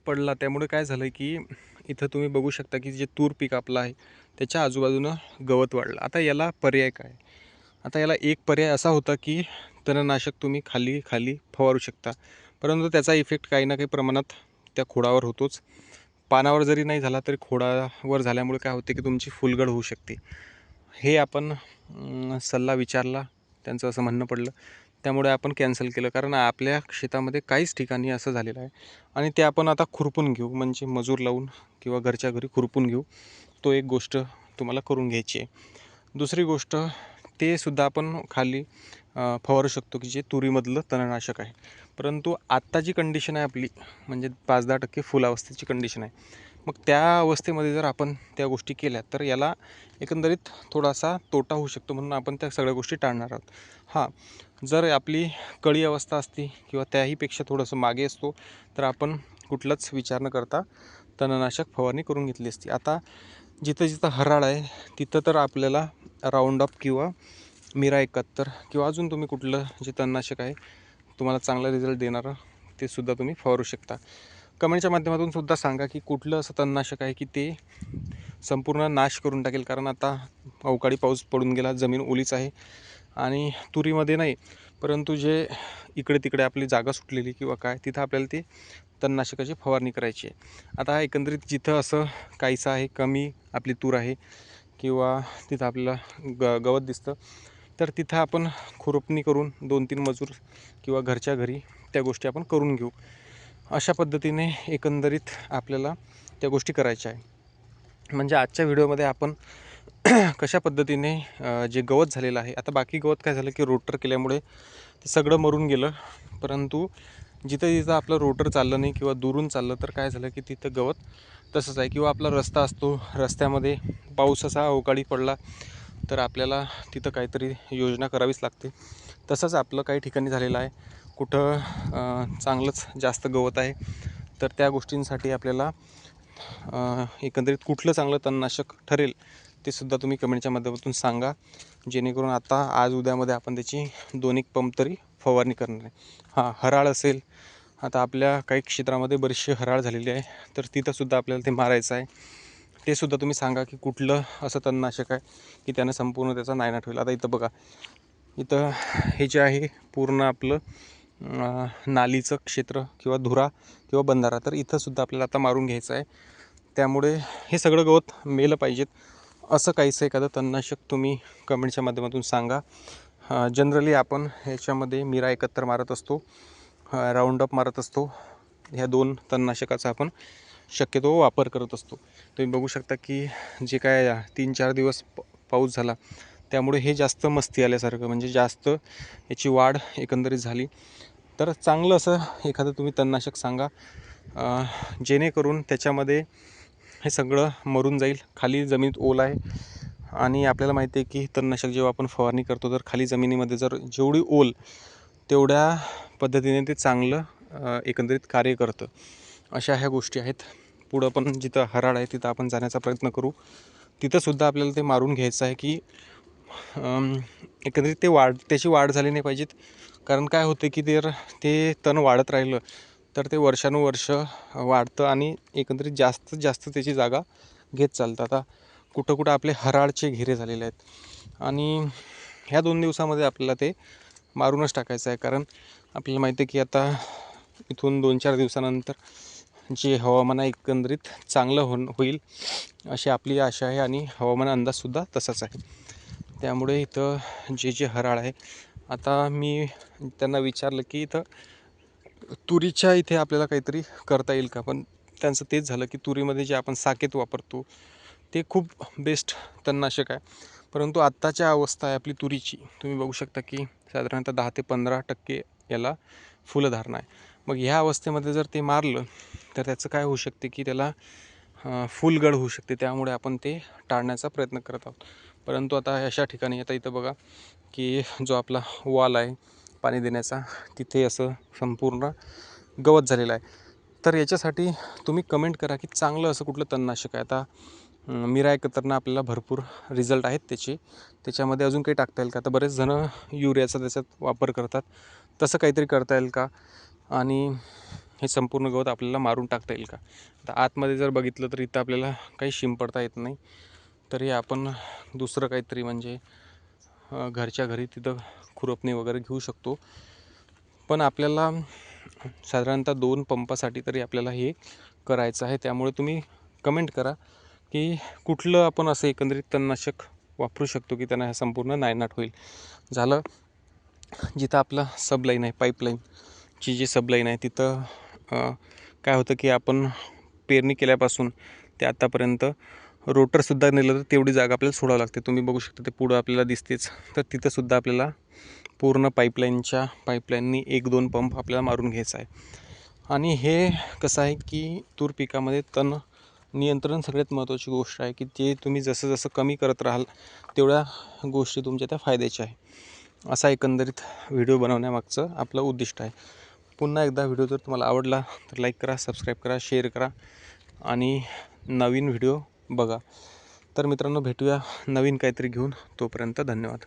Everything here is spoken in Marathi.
पडला त्यामुळे काय झालं की इथं तुम्ही बघू शकता की जे तूर पीक आपलं आहे त्याच्या आजूबाजूनं गवत वाढलं. आता याला पर्याय काय? आता याला एक पर्याय असा होता की तणनाशक तुम्ही खाली खाली फवारू शकता. परंतु त्याचा इफेक्ट काही ना काही प्रमाणात त्या खोडावर होतोच. पानावर जरी नाही झाला तरी खोडावर झाल्यामुळे काय होते की तुमची फुलगड होऊ शकते. हे आपण सल्ला विचारला त्यांचं असं म्हणणं पडलं. त्यामुळे आपण कॅन्सल केलं. कारण आपल्या शेतामध्ये काहीच ठिकाणी असं झालेलं आहे. आणि ते आपण आता खुरपून घेऊ. म्हणजे मजूर लावून किंवा घरच्या घरी खुरपून घेऊ. तो एक गोष्ट तुम्हाला करून घ्यायची आहे. दुसरी गोष्ट ते सुद्धा आपण खाली फवारू शकतो की जे तुरीमधलं तणनाशक आहे. परंतु आत्ता जी कंडिशन आहे आपली. म्हणजे पाच दहा टक्के फुल अवस्थेची कंडिशन आहे. मग त्या अवस्थेमध्ये जर आपण त्या गोष्टी केल्या तर याला एकंदरीत थोडासा तोटा होऊ शकतो म्हणून आपण त्या सगळ्या गोष्टी टाळणार आहोत. हां जर आपली कळी अवस्था असती किंवा त्याहीपेक्षा थोडंसं मागे असतो तर आपण कुठलाच विचार न करता तणनाशक फवारणी करून घेतली असती. आता जिथं जिथं हराळ आहे तिथं तर आपल्याला राऊंड अप किंवा मिरा एकाहत्तर किंवा अजून तुम्ही कुठलं जे तणनाशक आहे तुम्हाला चांगला रिझल्ट देणारं ते सुद्धा तुम्ही फवारू शकता. कमेंटच्या माध्यमातून सुद्धा सांगा की कुठलं असं तणनाशक आहे की ते संपूर्ण नाश करून टाकेल? कारण आता अवकाळी पाऊस पडून गेला जमीन ओलीच आहे आणि तुरीमध्ये नाही परंतु जे इकडे तिकडे आपली जागा सुटलेली किंवा काय तिथं आपल्याला ते तणनाशकाची फवारणी करायची आहे. आता एकंदरीत जिथं असं काहीसं आहे कमी आपली तूर आहे किंवा तिथं आपल्याला ग गवत दिसतं तर तिथं आपण खुरपणी करून दोन तीन मजूर किंवा घरच्या घरी त्या गोष्टी आपण करून घेऊ. अशा पद्धतीने एकंदरीत आपल्याला त्या गोष्टी करायच्या आहे. म्हणजे आजच्या व्हिडिओमध्ये आपण कशा पद्धतीने जे गवत झालेलं आहे आता बाकी गवत काय झालं की रोटर केल्यामुळे ते सगळं मरून गेलं. परंतु जिथं जिथं आपलं रोटर चाललं नाही किंवा दुरून चाललं तर काय झालं की तिथं गवत तसंच आहे. किंवा आपला रस्ता असतो रस्त्यामध्ये पाऊस असा अवकाळी पडला तर आपल्याला तिथं काहीतरी योजना करावीच लागते. तसंच आपलं काही ठिकाणी झालेलं आहे. कुठं चांगलंच जास्त गवत आहे तर त्या गोष्टींसाठी आपल्याला एकंदरीत कुठलं चांगलं तणनाशक ठरेल ते सुद्धा तुम्ही कमेंटच्या माध्यमातून सांगा. जेणेकरून आता आज उद्यामध्ये आपण त्याची दोन एक पंप तरी फवारणी करणार आहे. हां हराळ असेल आता आपल्या काही क्षेत्रामध्ये बरीचशी हराळ झालेली आहे तर तिथंसुद्धा आपल्याला ते मारायचं आहे. ते सुद्धा तुम्ही सांगा की कुठलं असं तणनाशक आहे की त्यानं संपूर्ण त्याचा नायनाट होईल आता इथं बघा इथं हे जे आहे पूर्ण आपलं नालीचं क्षेत्र किंवा धुरा किंवा बंधारा तर इथंसुद्धा आपल्याला आता मारून घ्यायचं आहे. त्यामुळे हे सगळं गवत मेलं पाहिजेत. असं काहीचं एखादं तणनाशक तुम्ही कमेंटच्या माध्यमातून सांगा. जनरली आपण ह्याच्यामध्ये मिरा एकत्र मारत असतो राऊंडअप मारत असतो. ह्या दोन तणनाशकाचा आपण शक्यतो वापर करत असतो. तुम्ही बघू शकता की जे काय तीन चार दिवस प पाऊस झाला त्यामुळे हे जास्त मस्ती आल्यासारखं म्हणजे जास्त याची वाढ एकंदरीत झाली. तर चांगलं असं एखादं तुम्ही तणनाशक सांगा जेणेकरून त्याच्यामध्ये हे सगळं मरून जाईल. खाली जमिनीत ओल आहे आणि आपल्याला माहिती आहे की तणनाशक जेव्हा आपण फवारणी करतो तर खाली जमिनीमध्ये जर जेवढी ओल तेवढ्या पद्धतीने ते चांगलं एकंदरीत कार्य करतं. अशा ह्या गोष्टी आहेत. पुढं पण जिथं हराळ आहे तिथं आपण जाण्याचा प्रयत्न करू. तिथंसुद्धा आपल्याला ते मारून घ्यायचं आहे की एकंदरीत ते वाढ त्याची वाढ झाली नाही पाहिजेत. कारण काय होतं की जर ते तण वाढत राहिलं तर ते वर्षानुवर्ष वाढतं आणि एकंदरीत जास्त जास्त त्याची जागा घेत चालतं. आता कुठं कुठं आपले हराळचे घेरे झालेले आहेत. आणि ह्या दोन दिवसामध्ये आपल्याला ते मारूनच टाकायचं आहे. कारण आपल्याला माहिती आहे की आता इथून दोन चार दिवसानंतर जे हवामान आहे एकंदरीत चांगलं हो होईल अशी आपली आशा आहे आणि हवामान अंदाजसुद्धा तसाच आहे. त्यामुळे इथं जे जे हराळ आहे आता मी त्यांना विचारलं की इथं तुरीच्या इथे आपल्याला काहीतरी करता येईल का? पण त्यांचं तेच झालं की तुरीमध्ये जे आपण साकेत वापरतो ते खूप बेस्ट तणनाशक आहे. परंतु आत्ताच्या अवस्था आहे आपली तुरीची. तुम्ही बघू शकता की साधारणतः दहा ते पंधरा टक्के याला फुलधारणा आहे. मग ह्या अवस्थेमध्ये जर ते मारलं तर त्याचं काय होऊ शकते की त्याला फुलगड होऊ शकते. त्यामुळे आपण ते टाळण्याचा प्रयत्न करत आहोत. परंतु आता अशा ठिकाणी आता इथं बघा की जो आपला वॉल आहे पाणी देण्याचा तिथे असं संपूर्ण गवत झालेलं आहे. तर याच्यासाठी तुम्ही कमेंट करा की चांगलं असं कुठलं तणनाशक आहे. आता अं, मिरा एकत्रनं आपल्याला भरपूर रिझल्ट आहेत त्याचे. त्याच्यामध्ये अजून काही टाकता येईल का? आता बरेच जणं युरियाचा त्याच्यात वापर करतात. तसं काहीतरी करता येईल का? आणि हे संपूर्ण गवत आपल्याला मारून टाकता येईल का? आता आतमध्ये जर बघितलं तर इथं आपल्याला काही शिंपडता येत नाही. तरी आपण दुसरं काहीतरी म्हणजे घरच्या घरी तिथं खुरपणी वगैरे घेऊ शकतो. पण आपल्याला साधारणतः दोन पंपासाठी तरी आपल्याला हे करायचं आहे. त्यामुळे तुम्ही कमेंट करा की कुठलं आपण असं एकंदरीत तणनाशक वापरू शकतो की त्यांना हे संपूर्ण नायनाट होईल. झालं जिथं आपलं सबलाईन आहे पाईपलाईनची जी सबलाईन आहे तिथं काय होतं की आपण पेरणी केल्यापासून ते आत्तापर्यंत रोटरसुद्धा नेलं तर तेवढी जागा आपल्याला सोडावं लागते. तुम्ही बघू शकता ते पुढं आपल्याला दिसतेच. तर तिथंसुद्धा आपल्याला पूर्ण पाईपलाईनच्या पाईपलाईननी एक दोन पंप आपल्याला मारून घ्यायचा आहे. आणि हे कसं आहे की तूर पिकामध्ये तण नियंत्रण सगळ्यात महत्त्वाची गोष्ट आहे की ते तुम्ही जसं जसं कमी करत राहाल तेवढ्या गोष्टी तुमच्या त्या फायद्याच्या आहे. असा एकंदरीत व्हिडिओ बनवण्यामागचं आपलं उद्दिष्ट आहे. पुन्हा एकदा व्हिडिओ जर तुम्हाला आवडला तर लाईक करा सबस्क्राईब करा शेअर करा. आणि नवीन व्हिडिओ बघा. तर मित्रांनो भेटूया नवीन काहीतरी घेऊन. तोपर्यंत धन्यवाद.